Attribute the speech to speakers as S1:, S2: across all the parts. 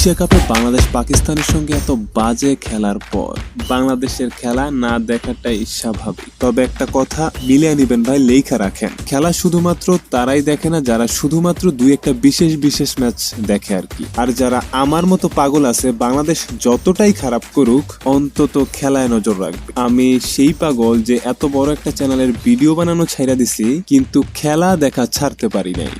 S1: Asia কাপে বাংলাদেশ পাকিস্তানের সঙ্গে এত বাজে খেলার পর বাংলাদেশের খেলা না দেখাটাই স্বাভাবিক। তবে একটা কথা মিলিয়ে নিবেন ভাই, লেখা রাখেন। খেলা শুধুমাত্র তারাই দেখে না, যারা শুধুমাত্র দুই একটা বিশেষ বিশেষ ম্যাচ দেখে আর কি। আর যারা আমার মতো পাগল আছে, বাংলাদেশ যতটাই খারাপ করুক, অন্তত খেলায় নজর রাখবে। আমি সেই পাগল যে এত বড় একটা চ্যানেলের ভিডিও বানানো ছাইরা দিছি, কিন্তু খেলা দেখা ছাড়তে পারি নাই।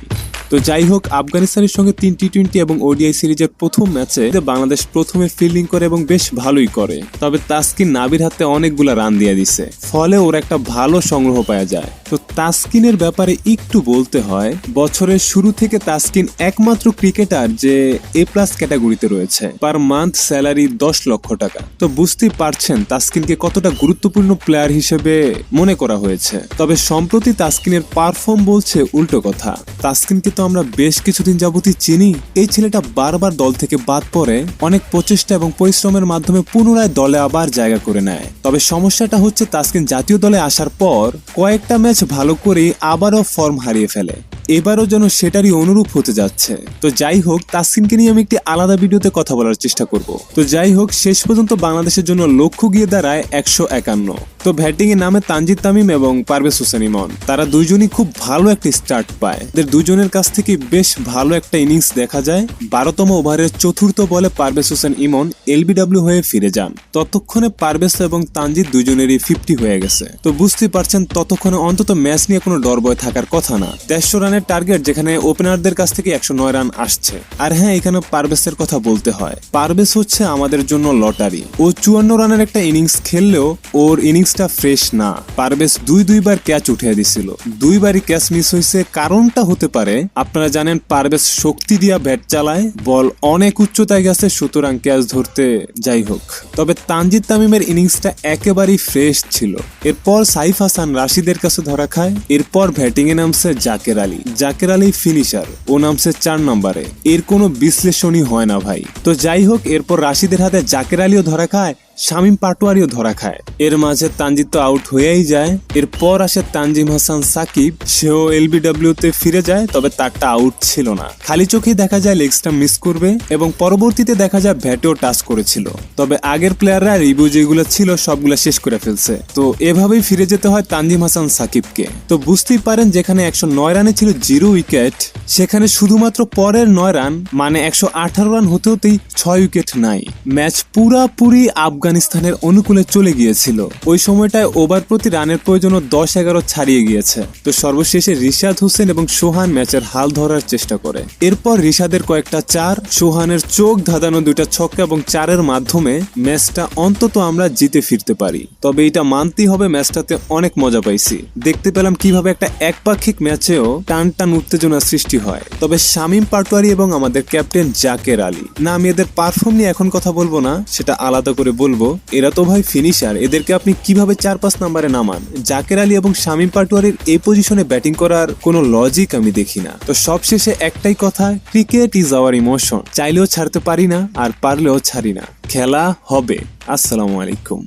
S1: তো যাই হোক, আফগানিস্তানের সঙ্গে তিন টি টোয়েন্টি এবং ওডিআই সিরিজের প্রথম ম্যাচে বাংলাদেশ প্রথমে ফিল্ডিং করে এবং বেশ ভালোই করে। তবে তাসকিন নাবির হাতে অনেকগুলা রান দিয়ে দিছে। ফলে ওর একটা ভালো সংগ্রহ পাওয়া যায়। তো তাসকিনের ব্যাপারে একটু বলতে হয়, বছরের শুরু থেকে তাসকিন একমাত্র ক্রিকেটার যে এ প্লাস ক্যাটাগরিতে রয়েছে। পার মান্থ স্যালারি দশ লক্ষ টাকা। তো বুঝতেই পারছেন তাসকিনকে কতটা গুরুত্বপূর্ণ প্লেয়ার হিসেবে মনে করা হয়েছে। তবে সম্প্রতি তাসকিনের পারফর্ম বলছে উল্টো কথা। তাসকিনকে তো আমরা বেশ কিছুদিন যাবতই চিনি। এই ছেলেটা বারবার দল থেকে বাদ পড়ে, অনেক প্রচেষ্টা এবং পরিশ্রমের মাধ্যমে পুনরায় দলে আবার জায়গা করে নেয়। তবে সমস্যাটা হচ্ছে তাসকিন জাতীয় দলে আসার পর কয়েকটা ম্যাচ ভালো করে আবারও ফর্ম হারিয়ে ফেলে। এবারও যেন সেটারই অনুরূপ হতে যাচ্ছে। তো যাই হোক, তাসকিনকে নিয়ে আমি একটি আলাদা ভিডিওতে কথা বলার চেষ্টা করব। তো যাই হোক, শেষ পর্যন্ত বাংলাদেশের জন্য লক্ষ্য গিয়ে দাঁড়ায় একশো একান্ন। তো ব্যাটিং এ নামে তানজিদ তামিম এবং পারভেজ হোসেন ইমন। তারা দুইজনই খুব ভালো একটা স্টার্ট পায়। এদের দুজনের কাছ থেকে বেশ ভালো একটা ইনিংস দেখা যায়। বারোতম ওভারের চতুর্থ বলে পারভেজ হোসেন ইমন এলবিডব্লিউ হয়ে ফিরে যান। ততক্ষণে পারভেজ এবং তানজিদ দুজনেরই ফিফটি হয়ে গেছে। তো বুঝতেই পারছেন, ততক্ষণে অন্তত ম্যাচ নিয়ে কোনো ডর ভয় থাকার কথা না। দেড়শো রানের টার্গেট যেখানে ওপেনারদের কাছ থেকে একশো নয় রান আসছে। আর হ্যাঁ এখানে পারভেজের কথা বলতে হয়। পারভেজ হচ্ছে আমাদের জন্য লটারি। ও চুয়ান্ন রানের একটা ইনিংস খেললেও ওর ইনিংসটা ফ্রেশ না। পারভেজ দুই দুইবার ক্যাচ উঠিয়ে দিছিল। দুইবারই ক্যাচ মিস হয়েছে কারণটা হতে পারে, আপনারা জানেন পারভেজ শক্তি দিয়া ব্যাট চালায়, বল অনেক উচ্চতায় গেছে, সুতরাং ক্যাচ ধরতে যাই হোক। তবে তানজিদ তামিমের ইনিংসটা একেবারেই ফ্রেশ ছিল। এরপর সাইফ হাসান রাশিদের কাছে ধরা খায়। এরপর ব্যাটিং এ নামছে জাকের আলী। জাকের আলী ফিনিশার, ও নামছে চার নম্বরে। এর কোনো বিশ্লেষণই হয় না ভাই। তো যাই হোক, এরপর রাশিদের হাতে জাকের আলীও ধরা খায় শামীম পাটোয়ারিও ধরা খায়। এর মাঝে তানজিদ তো আউট হয়েই যায়। এরপর আসে তানজিম হাসান সাকিব। সেও এলবিডব্লিউ তে ফিরে যায়, তবে তারটা আউট ছিল না। খালি চোখেই দেখা যায় লেগসটা মিস করবে এবং পরবর্তীতে দেখা যায় ব্যাটেও টাচ করেছিল। তবে আগের প্লেয়াররা রিভিউ যেগুলো ছিল, সবগুলো শেষ করে ফেলছে। তো এভাবেই ফিরে যেতে হয় তানজিম হাসান সাকিবকে। তো বুঝতেই পারেন, যেখানে একশো নয় রানে ছিল জিরো উইকেট, সেখানে শুধুমাত্র পরের নয় রান মানে একশো আঠারো রান হতে হতেই ছয় উইকেট নাই। ম্যাচ পুরাপুরি আফগানিস্তানের অনুকূলে চলে গিয়েছিল। ওই সময়টায় ওভার প্রতি রানের প্রয়োজন দশ এগারো ছাড়িয়ে গিয়েছে। তো সর্বশেষে রিশাদ হোসেন এবং সোহান ম্যাচের হাল ধরার চেষ্টা করে। এরপর রিশাদের কয়েকটা চার, সোহানের চোখ ধাঁধানো দুইটা ছক্কা এবং চারের মাধ্যমে ম্যাচটা অন্তত আমরা জিতে ফিরতে পারি। তবে এটা মানতেই হবে ম্যাচটাতে অনেক মজা পাইছি। দেখতে পেলাম কীভাবে একটা একপাক্ষিক ম্যাচেও টান টান উত্তেজনা সৃষ্টি হয়। তবে শামীম পাটোয়ারি এবং আমাদের ক্যাপ্টেন জাকের আলী। না, আমি এদের পারফর্ম নিয়ে এখন কথা বলব না, সেটা আলাদা করে বলব, এরা তো ভাই ফিনিশার এদেরকে আপনি কীভাবে চার পাঁচ নাম্বারে নামান? জাকের আলী এবং শামীম পাটোয়ারির এই পজিশনে ব্যাটিং করার কোনো লজিক আমি দেখি না। তো সবশেষে একটাই কথা ক্রিকেট ইজ আওয়ার ইমোশন চাইলেও ছাড়তে পারি না, আর পারলেও ছাড়ি না। খেলা হবে। আসসালামু আলাইকুম।